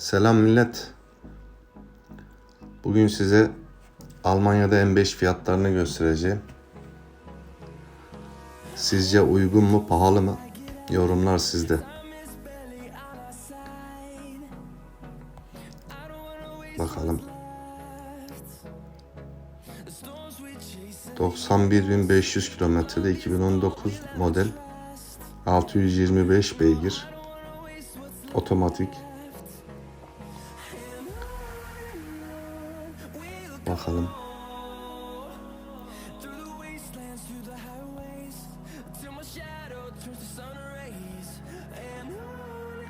Selam millet. Bugün size Almanya'da M5 fiyatlarını göstereceğim. Sizce uygun mu, pahalı mı? Yorumlar sizde. Bakalım. 91.500 kilometrede 2019 model 625 beygir otomatik bakalım.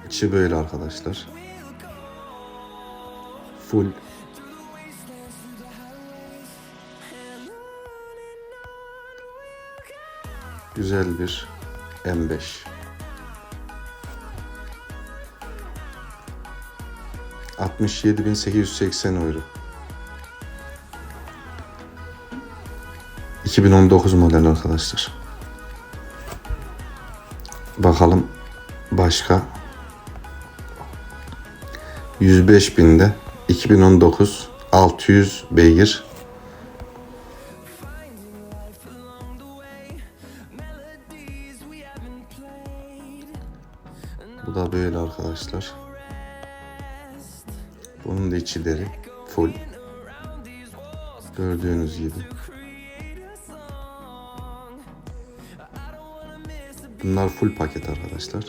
İçi böyle arkadaşlar. Full. Güzel bir M5 67.880 euro 2019 model arkadaşlar. Bakalım başka 105 binde 2019 600 beygir Bu da böyle arkadaşlar. Bunun da içi deri. Full. Gördüğünüz gibi. Bunlar full paket arkadaşlar.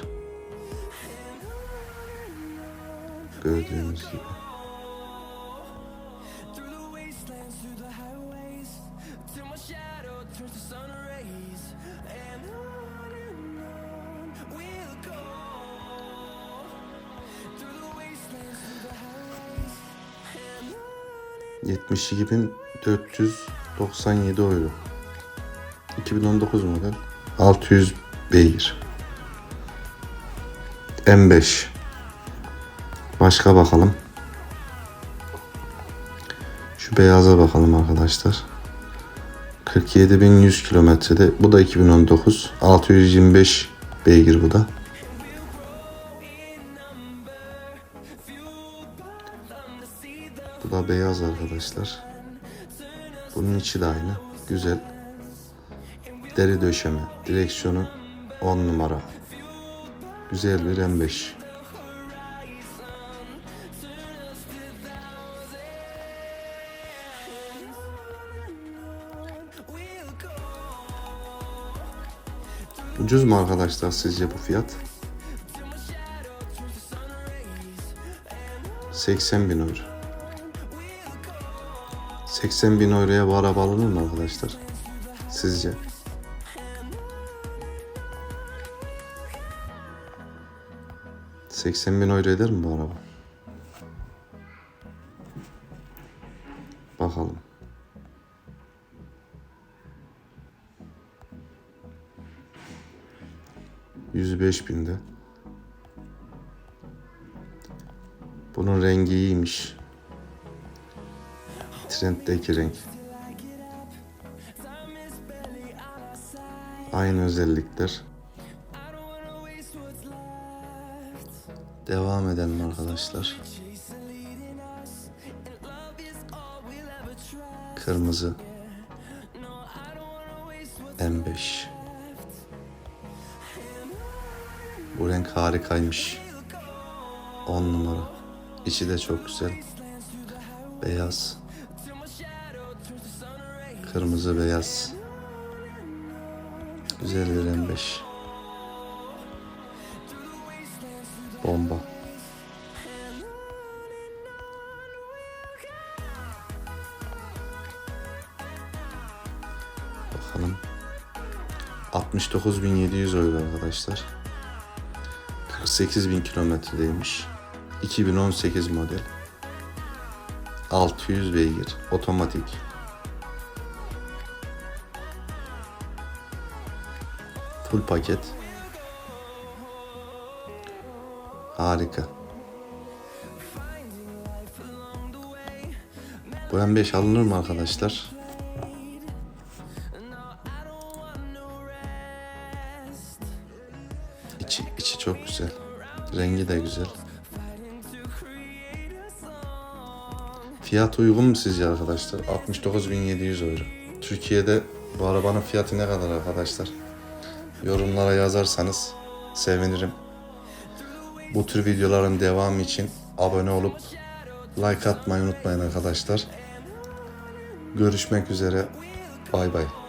Gördüğünüz gibi. Yetmiş iki bin dört yüz doksan yedi euro. 2019 model. 600 beygir. M5. Başka bakalım. Şu beyaza bakalım arkadaşlar. 47.100 kilometrede. Bu da 2019. 625 beygir bu da. Bu da beyaz arkadaşlar. Bunun içi de aynı. Güzel. Deri döşeme. Direksiyonu 10 numara. Güzel bir M5. Ucuz mu arkadaşlar sizce bu fiyat? 80 bin euro. 80 bin euroya bu araba alınır mı arkadaşlar? Sizce? Seksen bin euro eder mi bu araba? Bakalım. Yüz beş binde. Bunun rengi iyiymiş. Trenddeki renk. Aynı özellikler. Devam edelim arkadaşlar. Kırmızı. M5. Bu renk harikaymış. 10 numara. İçi de çok güzel. Beyaz. Kırmızı beyaz. Güzel bir M5. Bomba. Bakalım. 69.700 euro arkadaşlar. 48.000 kilometredeymiş. 2018 model. 600 beygir. Otomatik. Full paket. Harika. Bu M5 alınır mı arkadaşlar? İçi, içi çok güzel. Rengi de güzel. Fiyat uygun mu sizce arkadaşlar? 69.700 euro. Türkiye'de bu arabanın fiyatı ne kadar arkadaşlar? Yorumlara yazarsanız sevinirim. Bu tür videoların devamı için abone olup like atmayı unutmayın arkadaşlar. Görüşmek üzere. Bay bay.